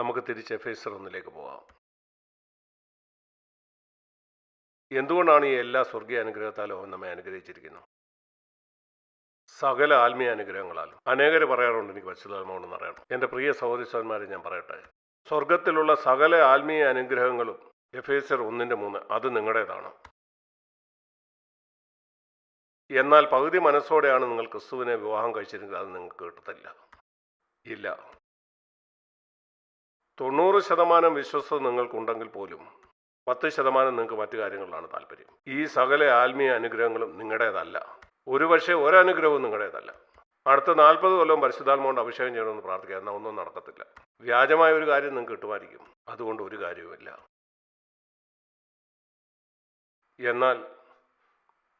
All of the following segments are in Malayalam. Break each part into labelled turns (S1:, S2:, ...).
S1: നമുക്ക് തിരിച്ച് എഫേസർ ഒന്നിലേക്ക് പോകാം എന്തുകൊണ്ടാണ് ഈ എല്ലാ സ്വർഗീയ അനുഗ്രഹത്താലും അവൻ നമ്മെ അനുഗ്രഹിച്ചിരിക്കുന്നത്? സകല ആത്മീയ അനുഗ്രഹങ്ങളാലും. അനേകർ പറയാറുണ്ട് എനിക്ക് പരിശുദ്ധാത്മാവെന്ന് അറിയണം. എന്റെ പ്രിയ സഹോദരിസ്വന്മാരെ ഞാൻ പറയട്ടെ. സ്വർഗത്തിലുള്ള സകല ആത്മീയ അനുഗ്രഹങ്ങളും എഫേസർ ഒന്നിന്റെ മൂന്ന് അത് നിങ്ങളുടേതാണ്. എന്നാൽ പകുതി മനസ്സോടെയാണ് നിങ്ങൾ ക്രിസ്തുവിനെ വിവാഹം കഴിച്ചിരുന്നത് അത് നിങ്ങൾക്ക് കിട്ടത്തില്ല. ഇല്ല. തൊണ്ണൂറ് ശതമാനം വിശ്വസ്തത നിങ്ങൾക്കുണ്ടെങ്കിൽ പോലും പത്ത് ശതമാനം നിങ്ങൾക്ക് മറ്റു കാര്യങ്ങളിലാണ് താല്പര്യം. ഈ സകല ആത്മീയ അനുഗ്രഹങ്ങളും നിങ്ങളുടേതല്ല. ഒരുപക്ഷെ ഒരനുഗ്രഹവും നിങ്ങളുടേതല്ല. അടുത്ത നാൽപ്പത് കൊല്ലം പരിശുദ്ധാത്മ അഭിഷേകം ചെയ്യണമെന്ന് പ്രാർത്ഥിക്കുക. എന്നാൽ ഒന്നും നടക്കത്തില്ല. വ്യാജമായ ഒരു കാര്യം നിങ്ങൾക്ക് കിട്ടുമായിരിക്കും. അതുകൊണ്ട് ഒരു കാര്യവുമില്ല. എന്നാൽ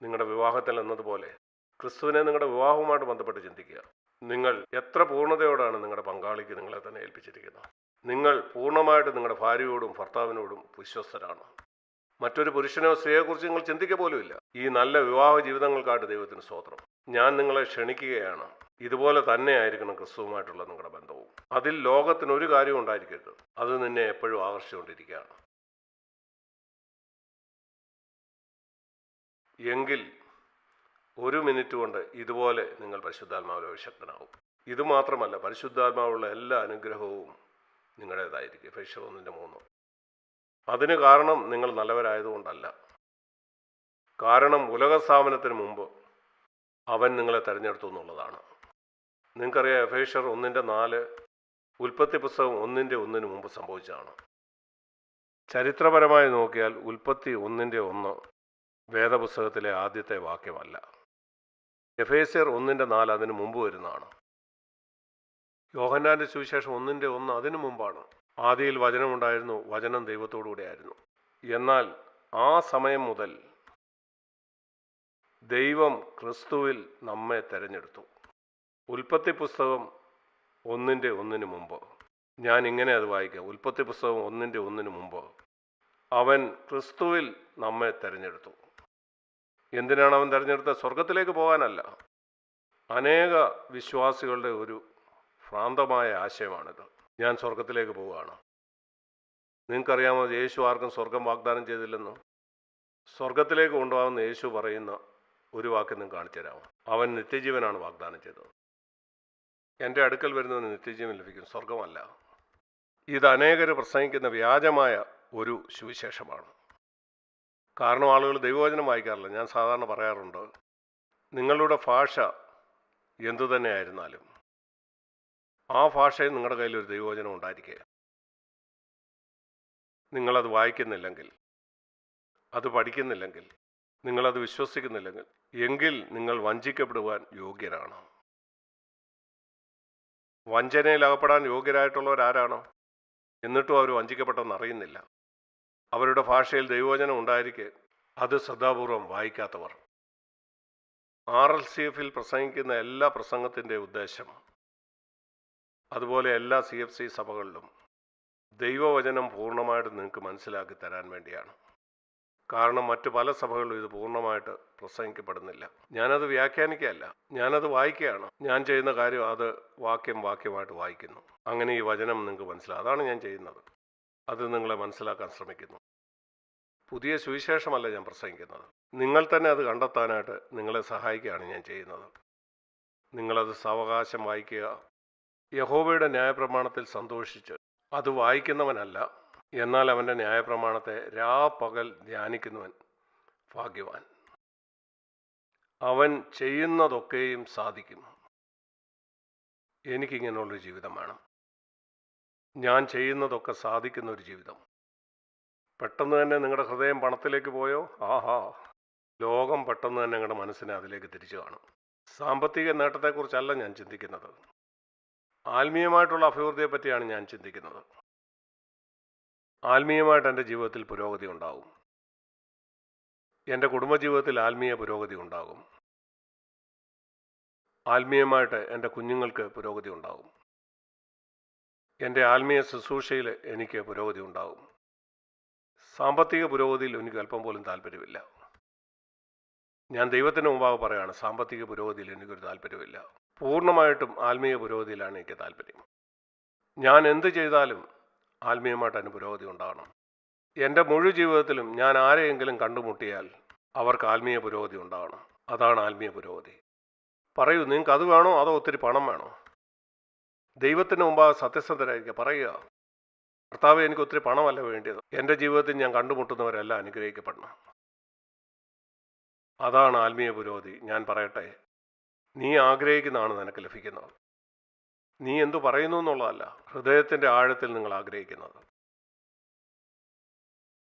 S1: നിങ്ങളുടെ വിവാഹത്തിൽ എന്നതുപോലെ ക്രിസ്തുവിനെ നിങ്ങളുടെ വിവാഹവുമായിട്ട് ബന്ധപ്പെട്ട് ചിന്തിക്കുക. നിങ്ങൾ എത്ര പൂർണതയോടാണ് നിങ്ങളുടെ പങ്കാളിക്ക് നിങ്ങളെ തന്നെ ഏൽപ്പിച്ചിരിക്കുന്നത്? നിങ്ങൾ പൂർണമായിട്ട് നിങ്ങളുടെ ഭാര്യയോടും ഭർത്താവിനോടും വിശ്വസ്തരാണ്. മറ്റൊരു പുരുഷനോ സ്ത്രീയെക്കുറിച്ച് നിങ്ങൾ ചിന്തിക്കുക പോലുമില്ല. ഈ നല്ല വിവാഹ ജീവിതങ്ങൾക്കായിട്ട് ദൈവത്തിന് സ്തോത്രം. ഞാൻ നിങ്ങളെ ക്ഷണിക്കുകയാണ്. ഇതുപോലെ തന്നെ ആയിരിക്കണം ക്രിസ്തുവുമായിട്ടുള്ള നിങ്ങളുടെ ബന്ധവും. അതിൽ ലോകത്തിന് ഒരു കാര്യം ഉണ്ടായിരിക്കരുത്. അത് നിന്നെ എപ്പോഴും ആകർഷിച്ചുകൊണ്ടിരിക്കുകയാണ്. എങ്കിൽ ഒരു മിനിറ്റ് കൊണ്ട് ഇതുപോലെ നിങ്ങൾ പരിശുദ്ധാത്മാവിൽ ശക്തനാവും. ഇത് മാത്രമല്ല പരിശുദ്ധാത്മാവുള്ള എല്ലാ അനുഗ്രഹവും നിങ്ങളുടേതായിരിക്കും. ഫെഷർ ഒന്നിന്റെ മൂന്ന്. അതിന് കാരണം നിങ്ങൾ നല്ലവരായതുകൊണ്ടല്ല. കാരണം ഉലക സ്ഥാപനത്തിന് മുമ്പ് അവൻ നിങ്ങളെ തിരഞ്ഞെടുത്തു എന്നുള്ളതാണ്. നിങ്ങൾക്കറിയാം എഫേഷ്യർ ഒന്നിന്റെ നാല് ഉൽപ്പത്തി പുസ്തകം ഒന്നിന്റെ ഒന്നിന് മുമ്പ് സംഭവിച്ചതാണ്. ചരിത്രപരമായി നോക്കിയാൽ ഉൽപ്പത്തി ഒന്നിന്റെ ഒന്ന് വേദപുസ്തകത്തിലെ ആദ്യത്തെ വാക്യമല്ല. എഫേസ്യർ ഒന്നിന്റെ നാല് അതിന് മുമ്പ് വരുന്നതാണ്. യോഹന്നാന്റെ സുവിശേഷം ഒന്നിന്റെ ഒന്ന് അതിനു മുമ്പാണ്. ആദിയിൽ വചനമുണ്ടായിരുന്നു വചനം ദൈവത്തോടുകൂടെയായിരുന്നു. എന്നാൽ ആ സമയം മുതൽ ദൈവം ക്രിസ്തുവിൽ നമ്മെ തെരഞ്ഞെടുത്തു. ഉൽപ്പത്തി പുസ്തകം ഒന്നിന്റെ ഒന്നിനു മുമ്പ്. ഞാൻ ഇങ്ങനെ അത് വായിക്കാം. ഉൽപ്പത്തി പുസ്തകം ഒന്നിന്റെ ഒന്നിന് മുമ്പ്. അവൻ ക്രിസ്തുവിൽ നമ്മെ തിരഞ്ഞെടുത്തു. എന്തിനാണ് അവൻ തിരഞ്ഞെടുത്തത്? സ്വർഗത്തിലേക്ക് പോകാനല്ല. അനേക വിശ്വാസികളുടെ ഒരു ഭ്രാന്തമായ ആശയമാണിത്. ഞാൻ സ്വർഗത്തിലേക്ക് പോവുകയാണ്? നിങ്ങൾക്കറിയാമോ യേശു ആർക്കും സ്വർഗം വാഗ്ദാനം ചെയ്തില്ലെന്ന്? സ്വർഗത്തിലേക്ക് കൊണ്ടുപോകുന്ന യേശു പറയുന്ന ഒരു വാക്ക് നിങ്ങൾ കാണിച്ചു തരാമോ അവൻ നിത്യജീവനാണ് വാഗ്ദാനം ചെയ്തത്. എന്റെ അടുക്കൽ വരുന്നതിന് നിത്യജീവൻ ലഭിക്കും. സ്വർഗമല്ല ഇത് അനേകർ പ്രസംഗിക്കുന്ന വ്യാജമായ ഒരു സുവിശേഷമാണ്. കാരണം ആളുകൾ ദൈവവചനം വായിക്കാറില്ല. ഞാൻ സാധാരണ പറയാറുണ്ട് നിങ്ങളുടെ ഭാഷ എന്തു തന്നെ ആയിരുന്നാലും ആ ഭാഷയിൽ നിങ്ങളുടെ കയ്യിൽ ഒരു ദൈവവചനം ഉണ്ടായിരിക്കുക നിങ്ങളത് വായിക്കുന്നില്ലെങ്കിൽ അത് പഠിക്കുന്നില്ലെങ്കിൽ നിങ്ങളത് വിശ്വസിക്കുന്നില്ലെങ്കിൽ എങ്കിൽ നിങ്ങൾ വഞ്ചിക്കപ്പെടുവാൻ യോഗ്യരാണ്. വഞ്ചനയിൽ അകപ്പെടാൻ യോഗ്യരായിട്ടുള്ളവരാരാണ്? എന്നിട്ടും അവർ വഞ്ചിക്കപ്പെട്ടെന്ന് അറിയുന്നില്ല. അവരുടെ ഭാഷയിൽ ദൈവവചനം ഉണ്ടായിരിക്കെ അത് ശ്രദ്ധാപൂർവം വായിക്കാത്തവർ. ആർ എൽ സി എഫിൽ പ്രസംഗിക്കുന്ന എല്ലാ പ്രസംഗത്തിന്റെ ഉദ്ദേശം അതുപോലെ എല്ലാ സി എഫ് സി സഭകളിലും ദൈവവചനം പൂർണമായിട്ട് നിങ്ങൾക്ക് മനസ്സിലാക്കി തരാൻ വേണ്ടിയാണ്. കാരണം മറ്റു പല സഭകളിലും ഇത് പൂർണമായിട്ട് പ്രസംഗിക്കപ്പെടുന്നില്ല. ഞാനത് വ്യാഖ്യാനിക്കുകയല്ല ഞാനത് വായിക്കുകയാണ്. ഞാൻ ചെയ്യുന്ന കാര്യം അത് വാക്യം വാക്യമായിട്ട് വായിക്കുന്നു. അങ്ങനെ ഈ വചനം നിങ്ങൾക്ക് മനസ്സിലാകും അതാണ് ഞാൻ ചെയ്യുന്നത്. അത് നിങ്ങളെ മനസ്സിലാക്കാൻ ശ്രമിക്കുന്നു. പുതിയ സുവിശേഷമല്ല ഞാൻ പ്രസംഗിക്കുന്നത്. നിങ്ങൾ തന്നെ അത് കണ്ടെത്താനായിട്ട് നിങ്ങളെ സഹായിക്കുകയാണ് ഞാൻ ചെയ്യുന്നത്. നിങ്ങളത് സാവകാശം വായിക്കുക യഹോവയുടെ ന്യായപ്രമാണത്തിൽ സന്തോഷിച്ച് അത് വായിക്കുന്നവനല്ല എന്നാൽ അവന്റെ ന്യായപ്രമാണത്തെ രാപകൽ ധ്യാനിക്കുന്നവൻ ഭാഗ്യവാൻ. അവൻ ചെയ്യുന്നതൊക്കെയും സാധിക്കും. എനിക്കിങ്ങനെയുള്ളൊരു ജീവിതം വേണം. ഞാൻ ചെയ്യുന്നതൊക്കെ സാധിക്കുന്ന ഒരു ജീവിതം. പെട്ടെന്ന് തന്നെ നിങ്ങളുടെ ഹൃദയം പണത്തിലേക്ക് പോയോ? ആഹാ. ലോകം പെട്ടെന്ന് തന്നെ നിങ്ങളുടെ മനസ്സിനെ അതിലേക്ക് തിരിച്ചു കാണും. സാമ്പത്തിക നേട്ടത്തെക്കുറിച്ചല്ല ഞാൻ ചിന്തിക്കുന്നത്. ആത്മീയമായിട്ടുള്ള അഭിവൃദ്ധിയെ പറ്റിയാണ് ഞാൻ ചിന്തിക്കുന്നത്. ആത്മീയമായിട്ട് എന്റെ ജീവിതത്തിൽ പുരോഗതി ഉണ്ടാകും. എന്റെ കുടുംബജീവിതത്തിൽ ആത്മീയ പുരോഗതി ഉണ്ടാകും. ആത്മീയമായിട്ട് എന്റെ കുഞ്ഞുങ്ങൾക്ക് പുരോഗതി ഉണ്ടാകും. എന്റെ ആത്മീയ ശുശ്രൂഷയിൽ എനിക്ക് പുരോഗതി ഉണ്ടാകും. സാമ്പത്തിക പുരോഗതിയിൽ എനിക്ക് അല്പം പോലും താല്പര്യമില്ല. ഞാൻ ദൈവത്തിന് മുമ്പാകെ പറയുകയാണ് സാമ്പത്തിക പുരോഗതിയിൽ എനിക്കൊരു താല്പര്യമില്ല. പൂർണമായിട്ടും ആത്മീയ പുരോഗതിയിലാണ് എനിക്ക് താല്പര്യം. ഞാൻ എന്ത് ചെയ്താലും ആത്മീയമായിട്ട് അതിന് പുരോഗതി ഉണ്ടാകണം എന്റെ മുഴു ജീവിതത്തിലും ഞാൻ ആരെയെങ്കിലും കണ്ടുമുട്ടിയാൽ അവർക്ക് ആത്മീയ പുരോഗതി ഉണ്ടാകണം അതാണ് ആത്മീയ പുരോഗതി. പറയൂ നിങ്ങൾക്ക് അത് വേണോ? അതോ ഒത്തിരി പണം വേണോ? ദൈവത്തിന് മുമ്പാകെ സത്യസന്ധരായിരിക്കുക. പറയുക കർത്താവ് എനിക്ക് ഒത്തിരി പണമല്ല വേണ്ടിയത്. എന്റെ ജീവിതത്തിൽ ഞാൻ കണ്ടുമുട്ടുന്നവരെല്ലാം അനുഗ്രഹിക്കപ്പെടണം. അതാണ് ആത്മീയ പുരോഗതി. ഞാൻ പറയട്ടെ നീ ആഗ്രഹിക്കുന്നതാണ് നിനക്ക് ലഭിക്കുന്നത്. നീ എന്തു പറയുന്നു എന്നുള്ളതല്ല ഹൃദയത്തിന്റെ ആഴത്തിൽ നിങ്ങൾ ആഗ്രഹിക്കുന്നത്.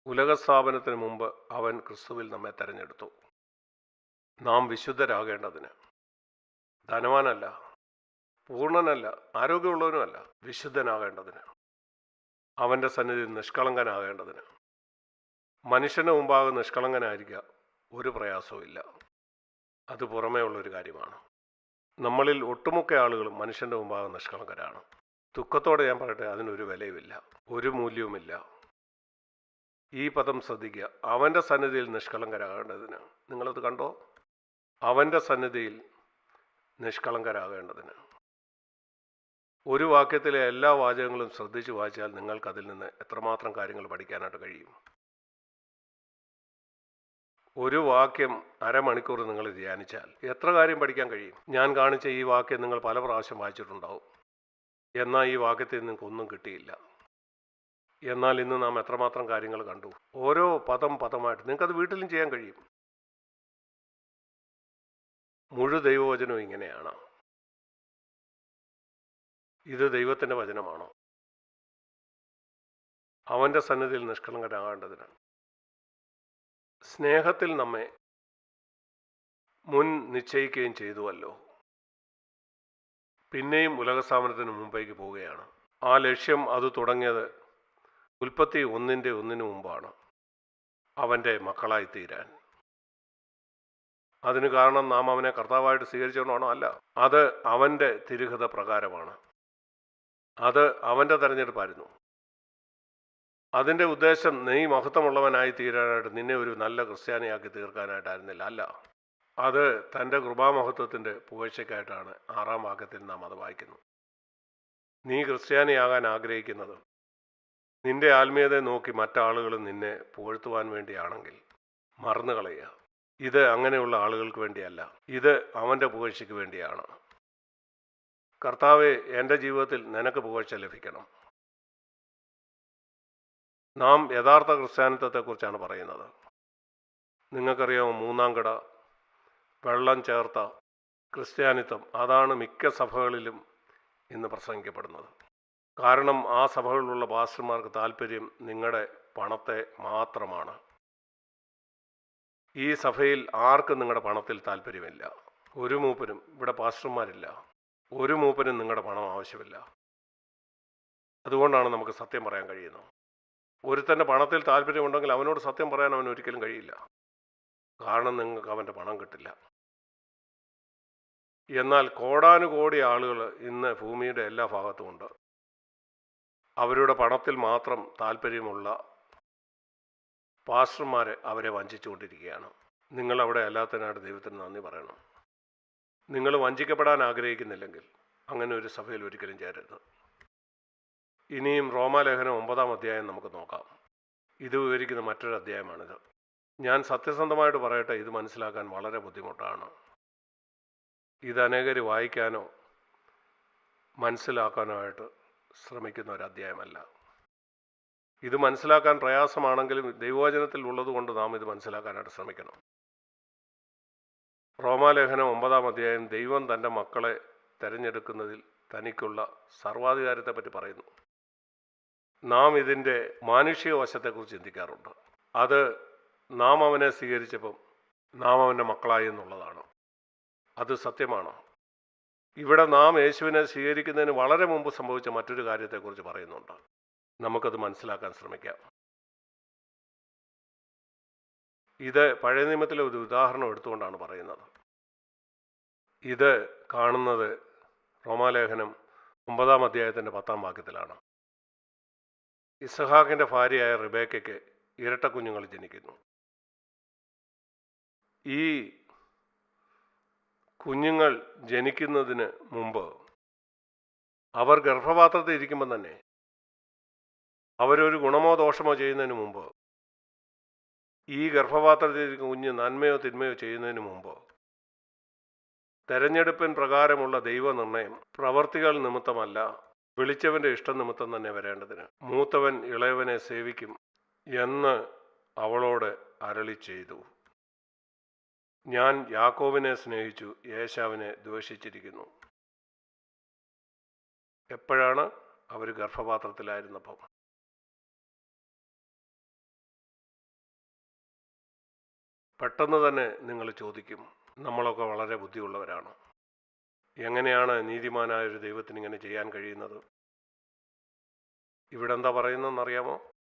S1: ഉലകസ്ഥാപനത്തിന് മുമ്പ് അവൻ ക്രിസ്തുവിൽ നമ്മെ തെരഞ്ഞെടുത്തു. നാം വിശുദ്ധരാകേണ്ടതിന്. ധനവാനല്ല പൂർണനല്ല ആരോഗ്യമുള്ളവനുമല്ല വിശുദ്ധനാകേണ്ടതിന്. അവന്റെ സന്നിധി നിഷ്കളങ്കനാകേണ്ടതിന്. മനുഷ്യന് മുമ്പാകെ നിഷ്കളങ്കനായിരിക്കുക ഒരു പ്രയാസവും ഇല്ല അത് പുറമേ ഉള്ളൊരു കാര്യമാണ്. നമ്മളിൽ ഒട്ടുമുക്ക ആളുകളും മനുഷ്യന്റെ മുമ്പാകെ നിഷ്കളങ്കരാണ്. ദുഃഖത്തോടെ ഞാൻ പറയട്ടെ അതിനൊരു വിലയുമില്ല ഒരു മൂല്യവുമില്ല. ഈ പദം ശ്രദ്ധിക്കുക. അവന്റെ സന്നിധിയിൽ നിഷ്കളങ്കരാകേണ്ടതിന്. നിങ്ങളത് കണ്ടോ? അവന്റെ സന്നിധിയിൽ നിഷ്കളങ്കരാകേണ്ടതിന്. ഒരു വാക്യത്തിലെ എല്ലാ വാചകങ്ങളും ശ്രദ്ധിച്ച് വായിച്ചാൽ നിങ്ങൾക്കതിൽ നിന്ന് എത്രമാത്രം കാര്യങ്ങൾ പഠിക്കാനായിട്ട് കഴിയും? ഒരു വാക്യം അരമണിക്കൂർ നിങ്ങൾ ധ്യാനിച്ചാൽ എത്ര കാര്യം പഠിക്കാൻ കഴിയും? ഞാൻ കാണിച്ച ഈ വാക്യം നിങ്ങൾ പല പ്രാവശ്യം വായിച്ചിട്ടുണ്ടാവും. എന്നാൽ ഈ വാക്യത്തിൽ നിങ്ങൾക്ക് ഒന്നും കിട്ടിയില്ല. എന്നാൽ ഇന്ന് നാം എത്രമാത്രം കാര്യങ്ങൾ കണ്ടു? ഓരോ പദം പദമായിട്ട് നിങ്ങൾക്കത് വീട്ടിലും ചെയ്യാൻ കഴിയും. മുഴു ദൈവവചനവും ഇങ്ങനെയാണ്. ഇത് ദൈവത്തിന്റെ വചനമാണോ? അവന്റെ സന്നിധിയിൽ നിഷ്കളങ്കരാകേണ്ടതിനാണ് സ്നേഹത്തിൽ നമ്മെ മുൻ നിശ്ചയിക്കുകയും ചെയ്തുവല്ലോ. പിന്നെയും ഉലകസ്ഥാപനത്തിന് മുമ്പേക്ക് പോവുകയാണ്. ആ ലക്ഷ്യം അത് തുടങ്ങിയത് ഉൽപ്പത്തി ഒന്നിന്റെ ഒന്നിനു മുമ്പാണ്. അവന്റെ മക്കളായിത്തീരാൻ. അതിന് കാരണം നാം അവനെ കർത്താവായിട്ട് സ്വീകരിച്ചുകൊണ്ടാണോ അല്ല. അത് അവന്റെ തിരുഹിത പ്രകാരമാണ് അത് അവന്റെ തെരഞ്ഞെടുപ്പായിരുന്നു. അതിന്റെ ഉദ്ദേശം നീ മഹത്വമുള്ളവനായി തീരാനായിട്ട് നിന്നെ ഒരു നല്ല ക്രിസ്ത്യാനിയാക്കി തീർക്കാനായിട്ടായിരുന്നില്ല അല്ല. അത് തന്റെ കൃപാമഹത്വത്തിന്റെ പുകഴ്ചയ്ക്കായിട്ടാണ് ആറാം വാക്യത്തിൽ നാം അത് വായിക്കുന്നു. നീ ക്രിസ്ത്യാനിയാകാൻ ആഗ്രഹിക്കുന്നത് നിന്റെ ആത്മീയതയെ നോക്കി മറ്റാളുകൾ നിന്നെ പുകഴ്ത്തുവാൻ വേണ്ടിയാണെങ്കിൽ മറന്നു കളയുക. ഇത് അങ്ങനെയുള്ള ആളുകൾക്ക് വേണ്ടിയല്ല ഇത് അവന്റെ പുകഴ്ചയ്ക്ക് വേണ്ടിയാണ്. കർത്താവ് എന്റെ ജീവിതത്തിൽ നിനക്ക് പുകഴ്ച ലഭിക്കണം. നാം യഥാർത്ഥ ക്രിസ്ത്യാനിത്വത്തെക്കുറിച്ചാണ് പറയുന്നത്. നിങ്ങൾക്കറിയാമോ മൂന്നാം കട വെള്ളം ചേർത്ത ക്രിസ്ത്യാനിത്വം അതാണ് മിക്ക സഭകളിലും ഇന്ന് പ്രസംഗിക്കപ്പെടുന്നത്. കാരണം ആ സഭകളിലുള്ള പാസ്റ്റർമാർക്ക് താല്പര്യം നിങ്ങളുടെ പണത്തെ മാത്രമാണ്. ഈ സഭയിൽ ആർക്കും നിങ്ങളുടെ പണത്തിൽ താല്പര്യമില്ല. ഒരു മൂപ്പനും ഇവിടെ പാസ്റ്റർമാരില്ല. ഒരു മൂപ്പനും നിങ്ങളുടെ പണം ആവശ്യമില്ല. അതുകൊണ്ടാണ് നമുക്ക് സത്യം പറയാൻ കഴിയുന്നത്. ഒരുത്തന്റെ പണത്തിൽ താല്പര്യമുണ്ടെങ്കിൽ അവനോട് സത്യം പറയാൻ അവൻ ഒരിക്കലും കഴിയില്ല. കാരണം നിങ്ങൾക്ക് അവന്റെ പണം കിട്ടില്ല. എന്നാൽ കോടാനുകോടി ആളുകൾ ഇന്ന് ഭൂമിയുടെ എല്ലാ ഭാഗത്തുമുണ്ട് അവരുടെ പണത്തിൽ മാത്രം താല്പര്യമുള്ള പാസ്റ്റർമാർ അവരെ വഞ്ചിച്ചുകൊണ്ടിരിക്കുകയാണ്. നിങ്ങൾ അവിടെ അല്ലാത്തതിനായിട്ട് ദൈവത്തിന് നന്ദി പറയണം. നിങ്ങൾ വഞ്ചിക്കപ്പെടാൻ ആഗ്രഹിക്കുന്നില്ലെങ്കിൽ അങ്ങനെ ഒരു സഭയിൽ ഒരിക്കലും ചേരരുത്. ഇനിയും റോമാലേഖനം ഒമ്പതാം അധ്യായം നമുക്ക് നോക്കാം. ഇത് വിവരിക്കുന്ന മറ്റൊരു അധ്യായമാണിത്. ഞാൻ സത്യസന്ധമായിട്ട് പറയട്ടെ ഇത് മനസ്സിലാക്കാൻ വളരെ ബുദ്ധിമുട്ടാണ്. ഇത് അനേകർ വായിക്കാനോ മനസ്സിലാക്കാനോ ആയിട്ട് ശ്രമിക്കുന്ന ഒരു അധ്യായമല്ല. ഇത് മനസ്സിലാക്കാൻ പ്രയാസമാണെങ്കിലും ദൈവവചനത്തിൽ ഉള്ളതുകൊണ്ട് നാം ഇത് മനസ്സിലാക്കാനായിട്ട് ശ്രമിക്കണം. റോമാലേഖനം ഒമ്പതാം അധ്യായം ദൈവം തന്റെ മക്കളെ തിരഞ്ഞെടുക്കുന്നതിൽ തനിക്കുള്ള സർവാധികാരത്തെപ്പറ്റി പറയുന്നു. നാം ഇതിന്റെ മാനുഷിക വശത്തെക്കുറിച്ച് ചിന്തിക്കാറുണ്ട്. അത് നാം അവനെ സ്വീകരിച്ചപ്പം നാം അവന്റെ മക്കളായി എന്നുള്ളതാണ്. അത് സത്യമാണ്. ഇവിടെ നാം യേശുവിനെ സ്വീകരിക്കുന്നതിന് വളരെ മുമ്പ് സംഭവിച്ച മറ്റൊരു കാര്യത്തെക്കുറിച്ച് പറയുന്നുണ്ട്. നമുക്കത് മനസ്സിലാക്കാൻ ശ്രമിക്കാം. ഇത് പഴയ നിയമത്തിലെ ഒരു ഉദാഹരണം എടുത്തുകൊണ്ടാണ് പറയുന്നത്. ഇത് കാണുന്നത് റോമാലേഖനം ഒമ്പതാം അധ്യായത്തിന്റെ പത്താം വാക്യത്തിലാണ്. ഇസഹാക്കിന്റെ ഭാര്യയായ റിബേക്കയ്ക്ക് ഇരട്ട കുഞ്ഞുങ്ങൾ ജനിക്കുന്നു. ഈ കുഞ്ഞുങ്ങൾ ജനിക്കുന്നതിന് മുമ്പ് അവർ ഗർഭപാത്രത്തിൽ ഇരിക്കുമ്പോൾ തന്നെ അവരൊരു ഗുണമോ ദോഷമോ ചെയ്യുന്നതിന് മുമ്പ് ഈ ഗർഭപാത്രത്തിൽ കുഞ്ഞ് നന്മയോ തിന്മയോ ചെയ്യുന്നതിന് മുമ്പ് തെരഞ്ഞെടുപ്പിൻ പ്രകാരമുള്ള ദൈവനിർണയം പ്രവർത്തികൾ നിമിത്തമല്ല വിളിച്ചവന്റെ ഇഷ്ടം നിമിത്തം തന്നെ വരേണ്ടതിന്. മൂത്തവൻ ഇളയവനെ സേവിക്കും എന്ന് അവളോട് അരളി ചെയ്തു. ഞാൻ യാക്കോവിനെ സ്നേഹിച്ചു യേശാവിനെ ദ്വേഷിച്ചിരിക്കുന്നു. എപ്പോഴാണ് അവർ ഗർഭപാത്രത്തിലായിരുന്നപ്പം? പെട്ടെന്ന് തന്നെ നിങ്ങൾ ചോദിക്കും നമ്മളൊക്കെ വളരെ ബുദ്ധിയുള്ളവരാണ്. എങ്ങനെയാണ് നീതിമാനായ ഒരു ദൈവത്തിന് ഇങ്ങനെ ചെയ്യാൻ കഴിയുന്നത്? ഇവിടെ എന്താ പറയുന്നതെന്നറിയാമോ?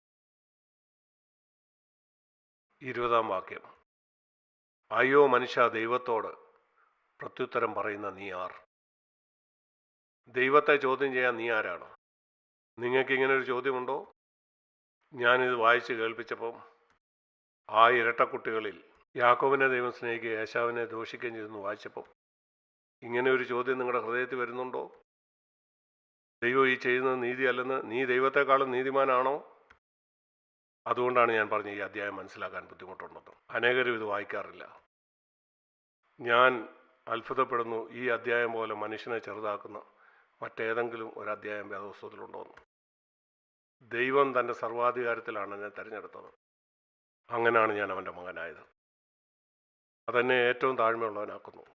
S1: ഇരുപതാം വാക്യം. അയ്യോ മനുഷ്യ ദൈവത്തോട് പ്രത്യുത്തരം പറയുന്ന നീ ആർ? ദൈവത്തെ ചോദ്യം ചെയ്യാൻ നീ ആരാണ്? നിങ്ങൾക്ക് ഇങ്ങനെ ഒരു ചോദ്യമുണ്ടോ? ഞാനിത് വായിച്ച് കേൾപ്പിച്ചപ്പം ആ ഇരട്ടക്കുട്ടികളിൽ യാക്കോവിനെ ദൈവം സ്നേഹിക്കുകയും യേശാവിനെ ദോഷിക്കുകയും ചെയ്തെന്ന് വായിച്ചപ്പോൾ ഇങ്ങനെ ഒരു ചോദ്യം നിങ്ങളുടെ ഹൃദയത്തിൽ വരുന്നുണ്ടോ? ദൈവം ഈ ചെയ്യുന്നത് നീതി അല്ലെന്ന് നീ ദൈവത്തെക്കാളും നീതിമാനാണോ? അതുകൊണ്ടാണ് ഞാൻ പറഞ്ഞ ഈ അധ്യായം മനസ്സിലാക്കാൻ ബുദ്ധിമുട്ടുണ്ടെന്ന് അനേകരും ഇത് വായിക്കാറില്ല. ഞാൻ അത്ഭുതപ്പെടുന്നു ഈ അധ്യായം പോലെ മനുഷ്യനെ ചെറുതാക്കുന്ന മറ്റേതെങ്കിലും ഒരു അധ്യായം വേദപുസ്തകത്തിലുണ്ടോ എന്ന് ദൈവം തന്റെ സർവാധികാരത്തിലാണ് എന്നെ തിരഞ്ഞെടുത്തത്. അങ്ങനെയാണ് ഞാൻ അവന്റെ മകനായത്. അതെന്നെ ഏറ്റവും താഴ്മയുള്ളവനാക്കുന്നു.